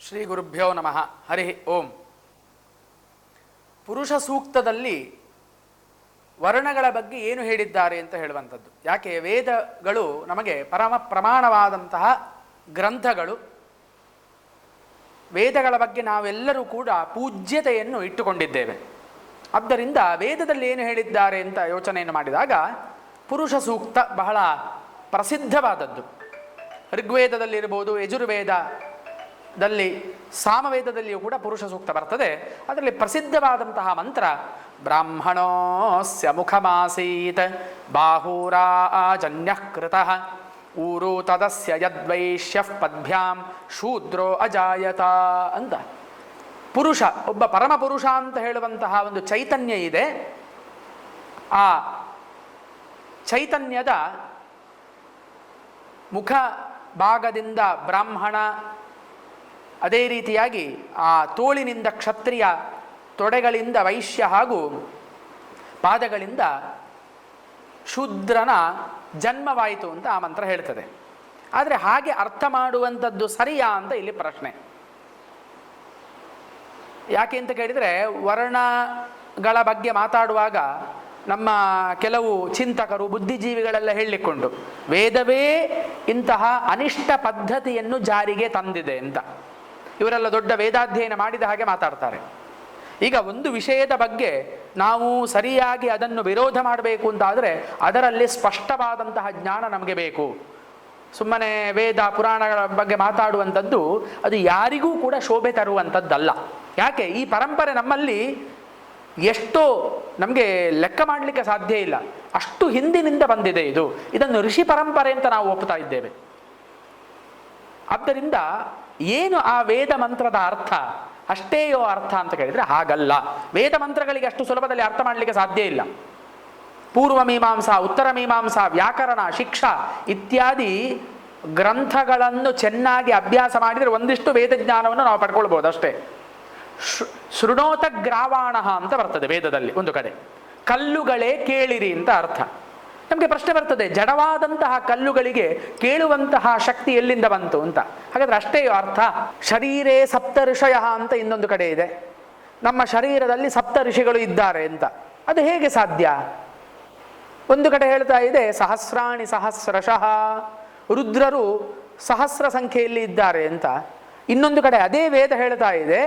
ಶ್ರೀ ಗುರುಭ್ಯೋ ನಮಃ. ಹರಿ ಓಂ. ಪುರುಷ ಸೂಕ್ತದಲ್ಲಿ ವರ್ಣಗಳ ಬಗ್ಗೆ ಏನು ಹೇಳಿದ್ದಾರೆ ಅಂತ ಹೇಳುವಂಥದ್ದು. ಯಾಕೆ? ವೇದಗಳು ನಮಗೆ ಪರಮ ಪ್ರಮಾಣವಾದಂತಹ ಗ್ರಂಥಗಳು. ವೇದಗಳ ಬಗ್ಗೆ ನಾವೆಲ್ಲರೂ ಕೂಡ ಪೂಜ್ಯತೆಯನ್ನು ಇಟ್ಟುಕೊಂಡಿದ್ದೇವೆ. ಆದ್ದರಿಂದ ವೇದದಲ್ಲಿ ಏನು ಹೇಳಿದ್ದಾರೆ ಅಂತ ಯೋಚನೆಯನ್ನು ಮಾಡಿದಾಗ, ಪುರುಷ ಸೂಕ್ತ ಬಹಳ ಪ್ರಸಿದ್ಧವಾದದ್ದು. ಋಗ್ವೇದದಲ್ಲಿರ್ಬೋದು ಯಜುರ್ವೇದದಲ್ಲಿ ಸಾಮವೇದದಲ್ಲಿಯೂ ಕೂಡ ಪುರುಷ ಸೂಕ್ತ ಬರ್ತದೆ. ಅದರಲ್ಲಿ ಪ್ರಸಿದ್ಧವಾದಂತಹ ಮಂತ್ರ, ಬ್ರಾಹ್ಮಣೋಸ್ಯ ಮುಖಮಾಸೀತ್, ಬಾಹೂರಾಜನ್ಯ ಕೃತಃ, ಊರು ತದಸ್ಯ ಯದ್ವೈಶ್ಯ ಪದ್ಭ್ಯಾಂ ಶೂದ್ರೋ ಅಜಾಯತ ಅಂತ. ಪುರುಷ, ಒಬ್ಬ ಪರಮ ಪುರುಷ ಅಂತ ಹೇಳುವಂತಹ ಒಂದು ಚೈತನ್ಯ ಇದೆ. ಆ ಚೈತನ್ಯದ ಮುಖ ಭಾಗದಿಂದ ಬ್ರಾಹ್ಮಣ ಅದೇ ರೀತಿಯಾಗಿ ಆ ತೋಳಿನಿಂದ ಕ್ಷತ್ರಿಯ ತೊಡೆಗಳಿಂದ ವೈಶ್ಯ ಹಾಗೂ ಪಾದಗಳಿಂದ ಶೂದ್ರನ ಜನ್ಮವಾಯಿತು ಅಂತ ಆ ಮಂತ್ರ ಹೇಳ್ತದೆ. ಆದರೆ ಹಾಗೆ ಅರ್ಥ ಮಾಡುವಂಥದ್ದು ಸರಿಯಾ ಅಂತ ಇಲ್ಲಿ ಪ್ರಶ್ನೆ. ಯಾಕೆ ಅಂತ ಕೇಳಿದರೆ ವರ್ಣಗಳ ಬಗ್ಗೆ ಮಾತಾಡುವಾಗ ನಮ್ಮ ಕೆಲವು ಚಿಂತಕರು, ಬುದ್ಧಿಜೀವಿಗಳೆಲ್ಲ ಹೇಳಿಕೊಂಡು, ವೇದವೇ ಇಂತಹ ಅನಿಷ್ಟ ಪದ್ಧತಿಯನ್ನು ಜಾರಿಗೆ ತಂದಿದೆ ಅಂತ. ಇವರೆಲ್ಲ ದೊಡ್ಡ ವೇದಾಧ್ಯಯನ ಮಾಡಿದ ಹಾಗೆ ಮಾತಾಡ್ತಾರೆ. ಈಗ ಒಂದು ವಿಷಯದ ಬಗ್ಗೆ ನಾವು ಸರಿಯಾಗಿ ಅದನ್ನು ವಿರೋಧ ಮಾಡಬೇಕು ಅಂತಾದರೆ ಅದರಲ್ಲಿ ಸ್ಪಷ್ಟವಾದಂತಹ ಜ್ಞಾನ ನಮಗೆ ಬೇಕು. ಸುಮ್ಮನೆ ವೇದ ಪುರಾಣಗಳ ಬಗ್ಗೆ ಮಾತಾಡುವಂಥದ್ದು ಅದು ಯಾರಿಗೂ ಕೂಡ ಶೋಭೆ ತರುವಂಥದ್ದಲ್ಲ. ಯಾಕೆ? ಈ ಪರಂಪರೆ ನಮ್ಮಲ್ಲಿ ಎಷ್ಟೋ ನಮಗೆ ಲೆಕ್ಕ ಮಾಡಲಿಕ್ಕೆ ಸಾಧ್ಯ ಇಲ್ಲ. ಅಷ್ಟು ಹಿಂದಿನಿಂದ ಬಂದಿದೆ ಇದು. ಇದನ್ನು ಋಷಿ ಪರಂಪರೆ ಅಂತ ನಾವು ಒಪ್ತಾ ಇದ್ದೇವೆ. ಆದ್ದರಿಂದ ಏನು ಆ ವೇದ ಮಂತ್ರದ ಅರ್ಥ? ಅಷ್ಟೇಯೋ ಅರ್ಥ ಅಂತ ಕೇಳಿದರೆ ಹಾಗಲ್ಲ. ವೇದ ಮಂತ್ರಗಳಿಗೆ ಅಷ್ಟು ಸುಲಭದಲ್ಲಿ ಅರ್ಥ ಮಾಡಲಿಕ್ಕೆ ಸಾಧ್ಯ ಇಲ್ಲ. ಪೂರ್ವ ಮೀಮಾಂಸಾ, ಉತ್ತರ ಮೀಮಾಂಸಾ, ವ್ಯಾಕರಣ, ಶಿಕ್ಷಾ ಇತ್ಯಾದಿ ಗ್ರಂಥಗಳನ್ನು ಚೆನ್ನಾಗಿ ಅಭ್ಯಾಸ ಮಾಡಿದರೆ ಒಂದಿಷ್ಟು ವೇದ ಜ್ಞಾನವನ್ನು ನಾವು ಪಡ್ಕೊಳ್ಬೋದು ಅಷ್ಟೇ. ಶೃಣೋತ ಗ್ರಾವಾಣ ಅಂತ ಬರ್ತದೆ ವೇದದಲ್ಲಿ ಒಂದು ಕಡೆ. ಕಲ್ಲುಗಳೇ ಕೇಳಿರಿ ಅಂತ ಅರ್ಥ. ನಮಗೆ ಪ್ರಶ್ನೆ ಬರ್ತದೆ, ಜಡವಾದಂತಹ ಕಲ್ಲುಗಳಿಗೆ ಕೇಳುವಂತಹ ಶಕ್ತಿ ಎಲ್ಲಿಂದ ಬಂತು ಅಂತ. ಹಾಗಾದ್ರೆ ಅಷ್ಟೇ ಅರ್ಥ, ಶರೀರೇ ಸಪ್ತ ಋಷಯ ಅಂತ ಇನ್ನೊಂದು ಕಡೆ ಇದೆ. ನಮ್ಮ ಶರೀರದಲ್ಲಿ ಸಪ್ತ ಋಷಿಗಳು ಇದ್ದಾರೆ ಅಂತ. ಅದು ಹೇಗೆ ಸಾಧ್ಯ? ಒಂದು ಕಡೆ ಹೇಳ್ತಾ ಇದೆ, ಸಹಸ್ರಾಣಿ ಸಹಸ್ರಶಃ ರುದ್ರರು ಸಹಸ್ರ ಸಂಖ್ಯೆಯಲ್ಲಿ ಇದ್ದಾರೆ ಅಂತ. ಇನ್ನೊಂದು ಕಡೆ ಅದೇ ವೇದ ಹೇಳ್ತಾ ಇದೆ,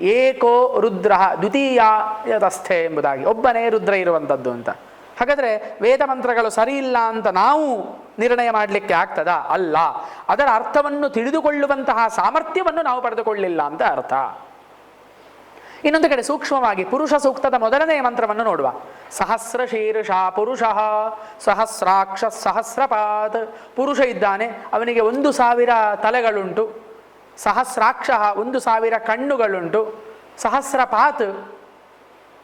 ಏಕೋ ರುದ್ರ ದ್ವಿತೀಯ ಎಂಬುದಾಗಿ. ಒಬ್ಬನೇ ರುದ್ರ ಇರುವಂಥದ್ದು ಅಂತ. ಹಾಗಾದರೆ ವೇದ ಮಂತ್ರಗಳು ಸರಿ ಇಲ್ಲ ಅಂತ ನಾವು ನಿರ್ಣಯ ಮಾಡಲಿಕ್ಕೆ ಆಗ್ತದಾ? ಅಲ್ಲ. ಅದರ ಅರ್ಥವನ್ನು ತಿಳಿದುಕೊಳ್ಳುವಂತಹ ಸಾಮರ್ಥ್ಯವನ್ನು ನಾವು ಪಡೆದುಕೊಳ್ಳಿಲ್ಲ ಅಂತ ಅರ್ಥ. ಇನ್ನೊಂದು ಕಡೆ ಸೂಕ್ಷ್ಮವಾಗಿ ಪುರುಷ ಸೂಕ್ತದ ಮೊದಲನೆಯ ಮಂತ್ರವನ್ನು ನೋಡುವ. ಸಹಸ್ರ ಶೀರ್ಷ ಪುರುಷ ಸಹಸ್ರಾಕ್ಷ ಸಹಸ್ರಪಾತ್. ಪುರುಷ ಇದ್ದಾನೆ, ಅವನಿಗೆ ಒಂದು ಸಾವಿರ ತಲೆಗಳುಂಟು. ಸಹಸ್ರಾಕ್ಷ ಒಂದು ಸಾವಿರ ಕಣ್ಣುಗಳುಂಟು. ಸಹಸ್ರಪಾತ್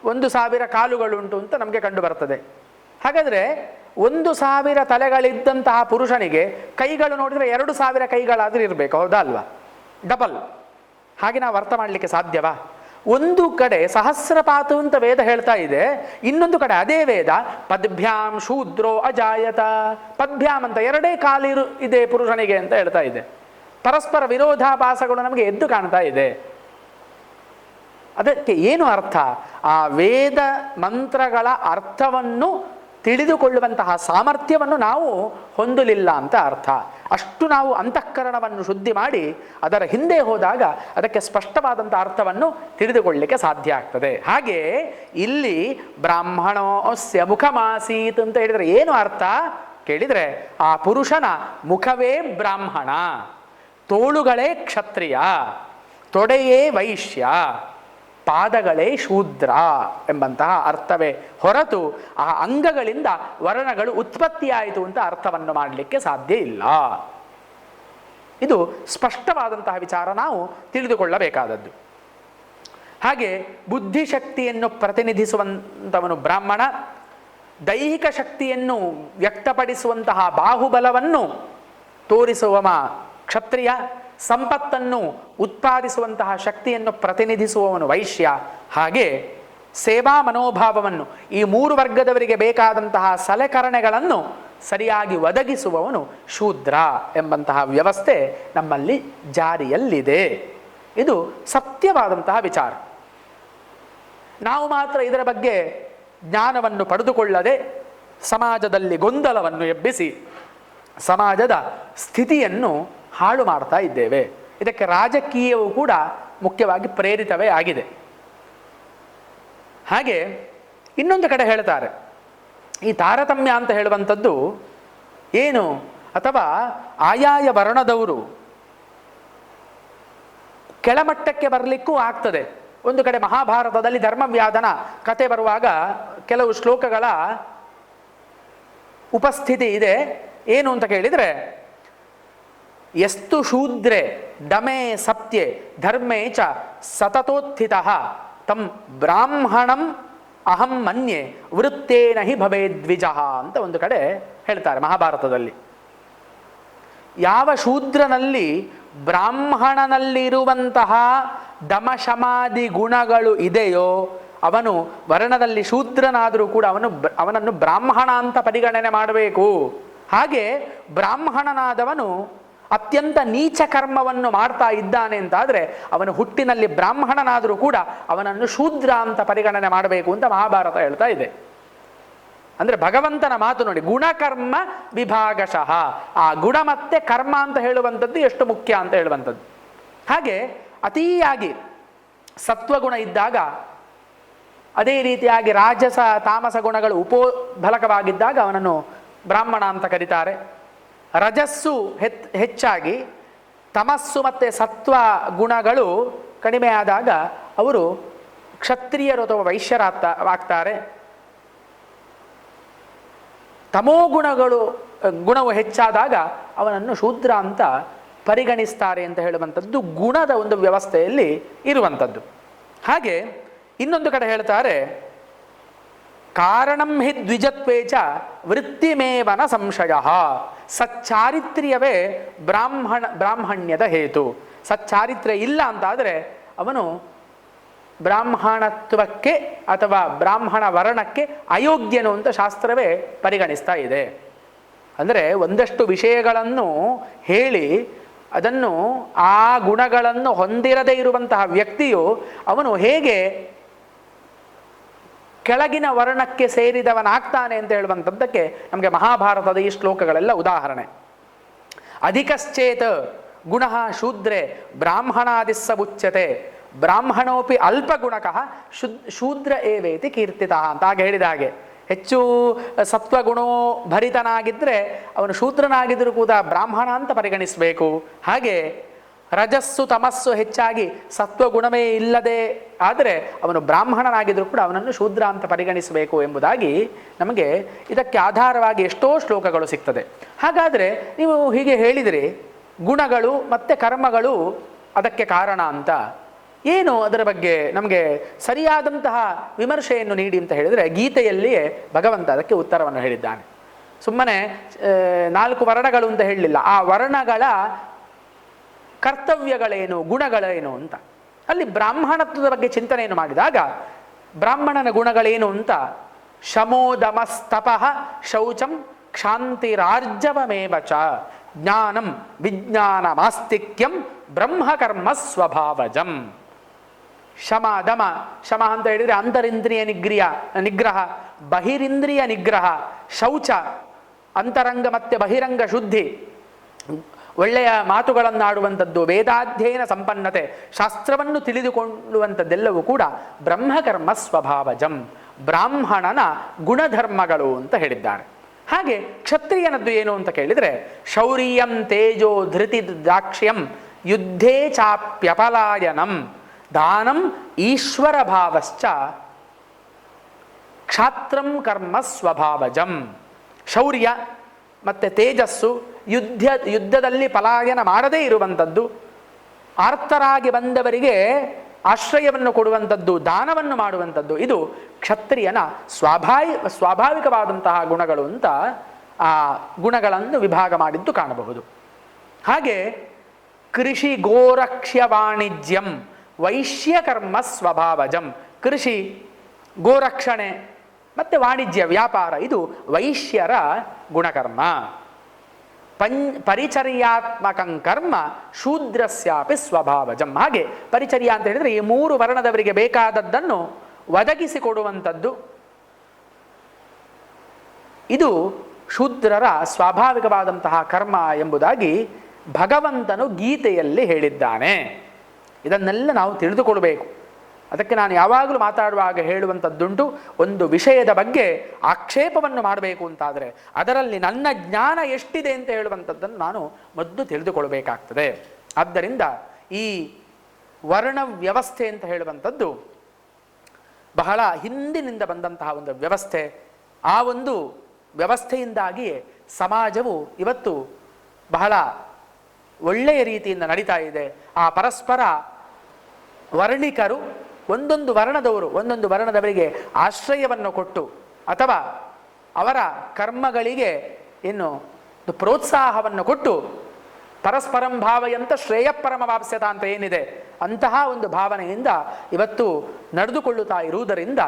ಒಂದು ಸಾವಿರ ಕಾಲುಗಳುಂಟು ಅಂತ ನಮಗೆ ಕಂಡು ಬರ್ತದೆ. ಹಾಗಾದರೆ ಒಂದು ಸಾವಿರ ತಲೆಗಳಿದ್ದಂತಹ ಪುರುಷನಿಗೆ ಕೈಗಳು ನೋಡಿದರೆ ಎರಡು ಸಾವಿರ ಕೈಗಳಾದರೂ ಇರಬೇಕು, ಹೌದಾ ಅಲ್ವಾ? ಡಬಲ್ ಹಾಗೆ ನಾವು ಅರ್ಥ ಮಾಡಲಿಕ್ಕೆ ಸಾಧ್ಯವಾ? ಒಂದು ಕಡೆ ಸಹಸ್ರಪಾತು ಅಂತ ವೇದ ಹೇಳ್ತಾ ಇದೆ, ಇನ್ನೊಂದು ಕಡೆ ಅದೇ ವೇದ, ಪದ್ಭ್ಯಾಂ ಶೂದ್ರೋ ಅಜಾಯತ. ಪದ್ಭ್ಯಾಂ ಅಂತ ಎರಡೇ ಕಾಲಿರು ಇದೆ ಪುರುಷನಿಗೆ ಅಂತ ಹೇಳ್ತಾ ಇದೆ. ಪರಸ್ಪರ ವಿರೋಧಾಭಾಸಗಳು ನಮಗೆ ಎದ್ದು ಕಾಣ್ತಾ ಇದೆ. ಅದಕ್ಕೆ ಏನು ಅರ್ಥ? ಆ ವೇದ ಮಂತ್ರಗಳ ಅರ್ಥವನ್ನು ತಿಳಿದುಕೊಳ್ಳುವಂತಹ ಸಾಮರ್ಥ್ಯವನ್ನು ನಾವು ಹೊಂದಲಿಲ್ಲ ಅಂತ ಅರ್ಥ. ಅಷ್ಟು ನಾವು ಅಂತಃಕರಣವನ್ನು ಶುದ್ಧಿ ಮಾಡಿ ಅದರ ಹಿಂದೆ ಹೋದಾಗ ಅದಕ್ಕೆ ಸ್ಪಷ್ಟವಾದಂಥ ಅರ್ಥವನ್ನು ತಿಳಿದುಕೊಳ್ಳಲಿಕ್ಕೆ ಸಾಧ್ಯ ಆಗ್ತದೆ. ಹಾಗೆ ಇಲ್ಲಿ ಬ್ರಾಹ್ಮಣೋಸ್ಯ ಮುಖಮಾಸೀತ್ ಅಂತ ಹೇಳಿದರೆ ಏನು ಅರ್ಥ? ಕೇಳಿದರೆ ಆ ಪುರುಷನ ಮುಖವೇ ಬ್ರಾಹ್ಮಣ, ತೋಳುಗಳೇ ಕ್ಷತ್ರಿಯ, ತೊಡೆಯೇ ವೈಶ್ಯ ಪಾದಗಳೇ ಶೂದ್ರ ಎಂಬಂತಹ ಅರ್ಥವೇ ಹೊರತು ಆ ಅಂಗಗಳಿಂದ ವರ್ಣಗಳು ಉತ್ಪತ್ತಿಯಾಯಿತು ಅಂತ ಅರ್ಥವನ್ನು ಮಾಡಲಿಕ್ಕೆ ಸಾಧ್ಯ ಇಲ್ಲ. ಇದು ಸ್ಪಷ್ಟವಾದಂತಹ ವಿಚಾರ ನಾವು ತಿಳಿದುಕೊಳ್ಳಬೇಕಾದದ್ದು. ಹಾಗೆ ಬುದ್ಧಿಶಕ್ತಿಯನ್ನು ಪ್ರತಿನಿಧಿಸುವಂಥವನು ಬ್ರಾಹ್ಮಣ, ದೈಹಿಕ ಶಕ್ತಿಯನ್ನು ವ್ಯಕ್ತಪಡಿಸುವಂತಹ ಬಾಹುಬಲವನ್ನು ತೋರಿಸುವ ಕ್ಷತ್ರಿಯ ಸಂಪತ್ತನ್ನು ಉತ್ಪಾದಿಸುವಂತಹ ಶಕ್ತಿಯನ್ನು ಪ್ರತಿನಿಧಿಸುವವನು ವೈಶ್ಯ. ಹಾಗೆ ಸೇವಾ ಮನೋಭಾವವನ್ನು, ಈ ಮೂರು ವರ್ಗದವರಿಗೆ ಬೇಕಾದಂತಹ ಸಲಕರಣೆಗಳನ್ನು ಸರಿಯಾಗಿ ಒದಗಿಸುವವನು ಶೂದ್ರ ಎಂಬಂತಹ ವ್ಯವಸ್ಥೆ ನಮ್ಮಲ್ಲಿ ಜಾರಿಯಲ್ಲಿದೆ. ಇದು ಸತ್ಯವಾದಂತಹ ವಿಚಾರ. ನಾವು ಮಾತ್ರ ಇದರ ಬಗ್ಗೆ ಜ್ಞಾನವನ್ನು ಪಡೆದುಕೊಳ್ಳದೆ ಸಮಾಜದಲ್ಲಿ ಗೊಂದಲವನ್ನು ಎಬ್ಬಿಸಿ ಸಮಾಜದ ಸ್ಥಿತಿಯನ್ನು ಹಾಳು ಮಾಡ್ತಾ ಇದ್ದೇವೆ. ಇದಕ್ಕೆ ರಾಜಕೀಯವು ಕೂಡ ಮುಖ್ಯವಾಗಿ ಪ್ರೇರಿತವೇ ಆಗಿದೆ. ಹಾಗೆ ಇನ್ನೊಂದು ಕಡೆ ಹೇಳ್ತಾರೆ, ಈ ತಾರತಮ್ಯ ಅಂತ ಹೇಳುವಂಥದ್ದು ಏನು? ಅಥವಾ ಆಯಾಯ ವರ್ಣದವರು ಕೆಳಮಟ್ಟಕ್ಕೆ ಬರಲಿಕ್ಕೂ ಆಗ್ತದೆ. ಒಂದು ಕಡೆ ಮಹಾಭಾರತದಲ್ಲಿ ಧರ್ಮವ್ಯಾಧನ ಕತೆ ಬರುವಾಗ ಕೆಲವು ಶ್ಲೋಕಗಳ ಉಪಸ್ಥಿತಿ ಇದೆ. ಏನು ಅಂತ ಕೇಳಿದರೆ ಎಸ್ತು ಶೂದ್ರೆ ಡಮೆ ಸತ್ಯೆ ಧರ್ಮೇ ಚ ಸತತೋತ್ಥಿತ. ತಂ ಬ್ರಾಹ್ಮಣಂ ಅಹಂ ಮನ್ಯೆ ವೃತ್ತೇನ ಹಿ ಭವೇ ದ್ವಿಜಃ ಅಂತ ಒಂದು ಕಡೆ ಹೇಳ್ತಾರೆ ಮಹಾಭಾರತದಲ್ಲಿ. ಯಾವ ಶೂದ್ರನಲ್ಲಿ ಬ್ರಾಹ್ಮಣನಲ್ಲಿರುವಂತಹ ದಮಶಮಾದಿ ಗುಣಗಳು ಇದೆಯೋ ಅವನು ವರ್ಣದಲ್ಲಿ ಶೂದ್ರನಾದರೂ ಕೂಡ ಅವನು ಅವನನ್ನು ಬ್ರಾಹ್ಮಣ ಅಂತ ಪರಿಗಣನೆ ಮಾಡಬೇಕು. ಹಾಗೆ ಬ್ರಾಹ್ಮಣನಾದವನು ಅತ್ಯಂತ ನೀಚ ಕರ್ಮವನ್ನು ಮಾಡ್ತಾ ಇದ್ದಾನೆ ಅಂತಾದರೆ ಅವನು ಹುಟ್ಟಿನಲ್ಲಿ ಬ್ರಾಹ್ಮಣನಾದರೂ ಕೂಡ ಅವನನ್ನು ಶೂದ್ರ ಅಂತ ಪರಿಗಣನೆ ಮಾಡಬೇಕು ಅಂತ ಮಹಾಭಾರತ ಹೇಳ್ತಾ ಇದೆ. ಅಂದ್ರೆ ಭಗವಂತನ ಮಾತು ನೋಡಿ, ಗುಣಕರ್ಮ ವಿಭಾಗಶಃ. ಆ ಗುಣ ಮತ್ತೆ ಕರ್ಮ ಅಂತ ಹೇಳುವಂಥದ್ದು ಎಷ್ಟು ಮುಖ್ಯ ಅಂತ ಹೇಳುವಂಥದ್ದು. ಹಾಗೆ ಅತಿಯಾಗಿ ಸತ್ವಗುಣ ಇದ್ದಾಗ, ಅದೇ ರೀತಿಯಾಗಿ ರಾಜಸ ತಾಮಸ ಗುಣಗಳು ಉಪೋದ್ಬಲಕವಾಗಿದ್ದಾಗ ಅವನನ್ನು ಬ್ರಾಹ್ಮಣ ಅಂತ ಕರೀತಾರೆ. ರಜಸ್ಸು ಹೆತ್ ಹೆಚ್ಚಾಗಿ, ತಮಸ್ಸು ಮತ್ತು ಸತ್ವ ಗುಣಗಳು ಕಡಿಮೆ ಆದಾಗ ಅವರು ಕ್ಷತ್ರಿಯರು ಅಥವಾ ವೈಶ್ಯರಾಗ್ತ, ಆಗ್ತಾರೆ. ತಮೋಗುಣಗಳು ಗುಣಗಳು, ಗುಣವು ಹೆಚ್ಚಾದಾಗ ಅವನನ್ನು ಶೂದ್ರ ಅಂತ ಪರಿಗಣಿಸ್ತಾರೆ ಅಂತ ಹೇಳುವಂಥದ್ದು ಗುಣದ ಒಂದು ವ್ಯವಸ್ಥೆಯಲ್ಲಿ ಇರುವಂಥದ್ದು. ಹಾಗೆ ಇನ್ನೊಂದು ಕಡೆ ಹೇಳ್ತಾರೆ ಕಾರಣಂ ಹಿ ದ್ವಿಜತ್ವೇ ಚ ವೃತ್ತಿಮೇವನ ಸಂಶಯ. ಸಚ್ಚಾರಿತ್ರ್ಯವೇ ಬ್ರಾಹ್ಮಣ, ಬ್ರಾಹ್ಮಣ್ಯದ ಹೇತು. ಸಚ್ಚಾರಿತ್ರ್ಯ ಇಲ್ಲ ಅಂತಾದರೆ ಅವನು ಬ್ರಾಹ್ಮಣತ್ವಕ್ಕೆ ಅಥವಾ ಬ್ರಾಹ್ಮಣ ವರ್ಣಕ್ಕೆ ಅಯೋಗ್ಯನು ಅಂತ ಶಾಸ್ತ್ರವೇ ಪರಿಗಣಿಸ್ತಾ ಇದೆ. ಅಂದರೆ ಒಂದಷ್ಟು ವಿಷಯಗಳನ್ನು ಹೇಳಿ ಅದನ್ನು ಆ ಗುಣಗಳನ್ನು ಹೊಂದಿರದೇ ಇರುವಂತಹ ವ್ಯಕ್ತಿಯು ಅವನು ಹೇಗೆ ಕೆಳಗಿನ ವರ್ಣಕ್ಕೆ ಸೇರಿದವನಾಗ್ತಾನೆ ಅಂತ ಹೇಳುವಂಥದ್ದಕ್ಕೆ ನಮಗೆ ಮಹಾಭಾರತದ ಈ ಶ್ಲೋಕಗಳೆಲ್ಲ ಉದಾಹರಣೆ. ಅಧಿಕಶ್ಚೇತ್ ಗುಣ ಶೂದ್ರೆ ಬ್ರಾಹ್ಮಣಾದಿಸ್ಸ ಉಚ್ಯತೆ ಬ್ರಾಹ್ಮಣೋಪಿ ಅಲ್ಪಗುಣಕಃ ಶುದ್ ಶೂದ್ರ ಏವೇತಿ ಕೀರ್ತಿತ ಅಂತ ಹಾಗೆ ಹೇಳಿದ ಹಾಗೆ. ಹೆಚ್ಚು ಸತ್ವಗುಣೋ ಭರಿತನಾಗಿದ್ದರೆ ಅವನು ಶೂದ್ರನಾಗಿದ್ದರೂ ಕೂಡ ಬ್ರಾಹ್ಮಣ ಅಂತ ಪರಿಗಣಿಸಬೇಕು. ಹಾಗೆ ರಜಸ್ಸು ತಮಸ್ಸು ಹೆಚ್ಚಾಗಿ ಸತ್ವಗುಣವೇ ಇಲ್ಲದೆ ಆದರೆ ಅವನು ಬ್ರಾಹ್ಮಣನಾಗಿದ್ದರೂ ಕೂಡ ಅವನನ್ನು ಶೂದ್ರ ಅಂತ ಪರಿಗಣಿಸಬೇಕು ಎಂಬುದಾಗಿ ನಮಗೆ ಇದಕ್ಕೆ ಆಧಾರವಾಗಿ ಎಷ್ಟೋ ಶ್ಲೋಕಗಳು ಸಿಗ್ತದೆ. ಹಾಗಾದರೆ ನೀವು ಹೀಗೆ ಹೇಳಿದರೆ, ಗುಣಗಳು ಮತ್ತು ಕರ್ಮಗಳು ಅದಕ್ಕೆ ಕಾರಣ ಅಂತ. ಏನು ಅದರ ಬಗ್ಗೆ ನಮಗೆ ಸರಿಯಾದಂತಹ ವಿಮರ್ಶೆಯನ್ನು ನೀಡಿ ಅಂತ ಹೇಳಿದರೆ ಗೀತೆಯಲ್ಲಿಯೇ ಭಗವಂತ ಅದಕ್ಕೆ ಉತ್ತರವನ್ನು ಹೇಳಿದ್ದಾನೆ. ಸುಮ್ಮನೆ ನಾಲ್ಕು ವರ್ಣಗಳು ಅಂತ ಹೇಳಲಿಲ್ಲ. ಆ ವರ್ಣಗಳ ಕರ್ತವ್ಯಗಳೇನು, ಗುಣಗಳೇನು ಅಂತ. ಅಲ್ಲಿ ಬ್ರಾಹ್ಮಣತ್ವದ ಬಗ್ಗೆ ಚಿಂತನೆಯನ್ನು ಮಾಡಿದಾಗ, ಬ್ರಾಹ್ಮಣನ ಗುಣಗಳೇನು ಅಂತ, ಶಮೋದಮಸ್ತಪಃ ಶೌಚಂ ಕ್ಷಾಂತಿರಾರ್ಜವಮೇವ ಚ ಜ್ಞಾನಂ ವಿಜ್ಞಾನಮಾಸ್ತಿಕ್ಯಂ ಬ್ರಹ್ಮಕರ್ಮ ಸ್ವಭಾವಜಂ. ಶಮ, ದಮ, ಶಮ ಅಂತ ಹೇಳಿದರೆ ಅಂತರಿಂದ್ರಿಯ ನಿಗ್ರಿಯ, ನಿಗ್ರಹ, ಬಹಿರಿಂದ್ರಿಯ ನಿಗ್ರಹ, ಶೌಚ, ಅಂತರಂಗ ಮತ್ತು ಬಹಿರಂಗ ಶುದ್ಧಿ. ಒಳ್ಳೆಯ ಮಾತುಗಳನ್ನಾಡುವಂಥದ್ದು, ವೇದಾಧ್ಯಯನ ಸಂಪನ್ನತೆ, ಶಾಸ್ತ್ರವನ್ನು ತಿಳಿದುಕೊಳ್ಳುವಂಥದ್ದೆಲ್ಲವೂ ಕೂಡ ಬ್ರಹ್ಮಕರ್ಮ ಸ್ವಭಾವಜಂ, ಬ್ರಾಹ್ಮಣನ ಗುಣಧರ್ಮಗಳು ಅಂತ ಹೇಳಿದ್ದಾರೆ. ಹಾಗೆ ಕ್ಷತ್ರಿಯನದ್ದು ಏನು ಅಂತ ಕೇಳಿದರೆ, ಶೌರ್ಯಂ ತೇಜೋ ಧೃತಿ ದಾಕ್ಷ್ಯಂ ಯುದ್ಧೇ ಚಾಪ್ಯಪಲಾಯನಂ ದಾನಂ ಈಶ್ವರ ಭಾವಶ್ಚ ಕ್ಷಾತ್ರಂ ಕರ್ಮ ಸ್ವಭಾವಜಂ. ಶೌರ್ಯ ಮತ್ತು ತೇಜಸ್ಸು ಯುದ್ಧ, ಯುದ್ಧದಲ್ಲಿ ಪಲಾಯನ ಮಾಡದೇ ಇರುವಂಥದ್ದು ಆರ್ತರಾಗಿ ಬಂದವರಿಗೆ ಆಶ್ರಯವನ್ನು ಕೊಡುವಂಥದ್ದು, ದಾನವನ್ನು ಮಾಡುವಂಥದ್ದು, ಇದು ಕ್ಷತ್ರಿಯನ ಸ್ವಾಭಾವಿ ಸ್ವಾಭಾವಿಕವಾದಂತಹ ಗುಣಗಳು ಅಂತ ಆ ಗುಣಗಳನ್ನು ವಿಭಾಗ ಮಾಡಿದ್ದು ಕಾಣಬಹುದು. ಹಾಗೆ ಕೃಷಿ ಗೋರಕ್ಷ್ಯ ವಾಣಿಜ್ಯಂ ವೈಶ್ಯಕರ್ಮ ಸ್ವಭಾವಜಂ. ಕೃಷಿ ಗೋರಕ್ಷಣೆ ಮತ್ತು ವಾಣಿಜ್ಯ ವ್ಯಾಪಾರ, ಇದು ವೈಶ್ಯರ ಗುಣಕರ್ಮ. ಪಂ ಪರಿಚರ್ಯಾತ್ಮಕಂ ಕರ್ಮ ಶೂದ್ರಸ್ಯಾಪಿ ಸ್ವಭಾವಜಂ. ಹಾಗೆ ಪರಿಚರ್ಯ ಅಂತ ಹೇಳಿದರೆ ಈ ಮೂರು ವರ್ಣದವರಿಗೆ ಬೇಕಾದದ್ದನ್ನು ಒದಗಿಸಿಕೊಡುವಂಥದ್ದು. ಇದು ಶೂದ್ರರ ಸ್ವಾಭಾವಿಕವಾದಂತಹ ಕರ್ಮ ಎಂಬುದಾಗಿ ಭಗವಂತನು ಗೀತೆಯಲ್ಲಿ ಹೇಳಿದ್ದಾನೆ. ಇದನ್ನೆಲ್ಲ ನಾವು ತಿಳಿದುಕೊಳ್ಬೇಕು. ಅದಕ್ಕೆ ನಾನು ಯಾವಾಗಲೂ ಮಾತಾಡುವಾಗ ಹೇಳುವಂಥದ್ದುಂಟು ಒಂದು ವಿಷಯದ ಬಗ್ಗೆ ಆಕ್ಷೇಪವನ್ನು ಮಾಡಬೇಕು ಅಂತಾದರೆ ಅದರಲ್ಲಿ ನನ್ನ ಜ್ಞಾನ ಎಷ್ಟಿದೆ ಅಂತ ಹೇಳುವಂಥದ್ದನ್ನು ನಾನು ಮೊದಲು ತಿಳಿದುಕೊಳ್ಬೇಕಾಗ್ತದೆ ಆದ್ದರಿಂದ ಈ ವರ್ಣ ವ್ಯವಸ್ಥೆ ಅಂತ ಹೇಳುವಂಥದ್ದು ಬಹಳ ಹಿಂದಿನಿಂದ ಬಂದಂತಹ ಒಂದು ವ್ಯವಸ್ಥೆ. ಆ ಒಂದು ವ್ಯವಸ್ಥೆಯಿಂದಾಗಿಯೇ ಸಮಾಜವು ಇವತ್ತು ಬಹಳ ಒಳ್ಳೆಯ ರೀತಿಯಿಂದ ನಡೀತಾ ಇದೆ. ಆ ಪರಸ್ಪರ ವರ್ಣಿಕರು ಒಂದೊಂದು ವರ್ಣದವರು, ಒಂದೊಂದು ವರ್ಣದವರಿಗೆ ಆಶ್ರಯವನ್ನು ಕೊಟ್ಟು, ಅಥವಾ ಅವರ ಕರ್ಮಗಳಿಗೆ ಇನ್ನು ಪ್ರೋತ್ಸಾಹವನ್ನು ಕೊಟ್ಟು, ಪರಸ್ಪರಂ ಭಾವಯಂತ ಶ್ರೇಯಪರಮ ವಾಪ್ಸ್ಯತ ಅಂತ ಏನಿದೆ, ಅಂತಹ ಒಂದು ಭಾವನೆಯಿಂದ ಇವತ್ತು ನಡೆದುಕೊಳ್ಳುತ್ತಾ ಇರುವುದರಿಂದ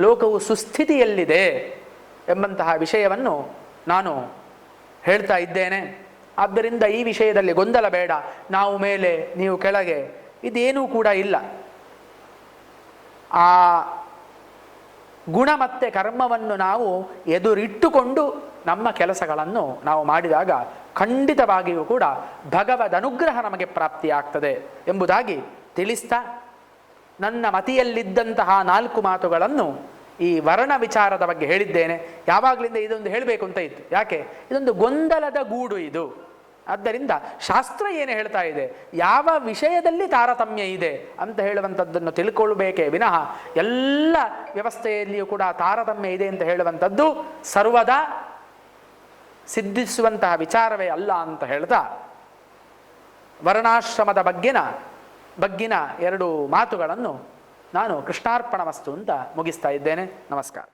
ಲೋಕವು ಸುಸ್ಥಿತಿಯಲ್ಲಿದೆ ಎಂಬಂತಹ ವಿಷಯವನ್ನು ನಾನು ಹೇಳ್ತಾ ಇದ್ದೇನೆ. ಆದ್ದರಿಂದ ಈ ವಿಷಯದಲ್ಲಿ ಗೊಂದಲ ಬೇಡ. ನಾವು ಮೇಲೆ ನೀವು ಕೆಳಗೆ ಇದೇನೂ ಕೂಡ ಇಲ್ಲ. ಆ ಗುಣ ಮತ್ತೆ ಕರ್ಮವನ್ನು ನಾವು ಎದುರಿಟ್ಟುಕೊಂಡು ನಮ್ಮ ಕೆಲಸಗಳನ್ನು ನಾವು ಮಾಡಿದಾಗ ಖಂಡಿತವಾಗಿಯೂ ಕೂಡ ಭಗವದ್ ಅನುಗ್ರಹ ನಮಗೆ ಪ್ರಾಪ್ತಿಯಾಗ್ತದೆ ಎಂಬುದಾಗಿ ತಿಳಿಸ್ತಾ ನನ್ನ ಮತಿಯಲ್ಲಿದ್ದಂತಹ ನಾಲ್ಕು ಮಾತುಗಳನ್ನು ಈ ವರ್ಣ ವಿಚಾರದ ಬಗ್ಗೆ ಹೇಳಿದ್ದೇನೆ. ಯಾವಾಗಲಿಂದ ಇದೊಂದು ಹೇಳಬೇಕು ಅಂತ ಇತ್ತು. ಯಾಕೆ? ಇದೊಂದು ಗೊಂದಲದ ಗೂಡು ಇದು. ಆದ್ದರಿಂದ ಶಾಸ್ತ್ರ ಏನು ಹೇಳ್ತಾ ಇದೆ, ಯಾವ ವಿಷಯದಲ್ಲಿ ತಾರತಮ್ಯ ಇದೆ ಅಂತ ಹೇಳುವಂಥದ್ದನ್ನು ತಿಳ್ಕೊಳ್ಬೇಕೇ ವಿನಃ ಎಲ್ಲ ವ್ಯವಸ್ಥೆಯಲ್ಲಿಯೂ ಕೂಡ ತಾರತಮ್ಯ ಇದೆ ಅಂತ ಹೇಳುವಂಥದ್ದು ಸರ್ವದಾ ಸಿದ್ಧಿಸುವಂತಹ ವಿಚಾರವೇ ಅಲ್ಲ ಅಂತ ಹೇಳ್ತಾ ವರ್ಣಾಶ್ರಮದ ಬಗ್ಗಿನ ಬಗ್ಗಿನ ಎರಡು ಮಾತುಗಳನ್ನು ನಾನು ಕೃಷ್ಣಾರ್ಪಣ ವಸ್ತು ಅಂತ ಮುಗಿಸ್ತಾ ಇದ್ದೇನೆ. ನಮಸ್ಕಾರ.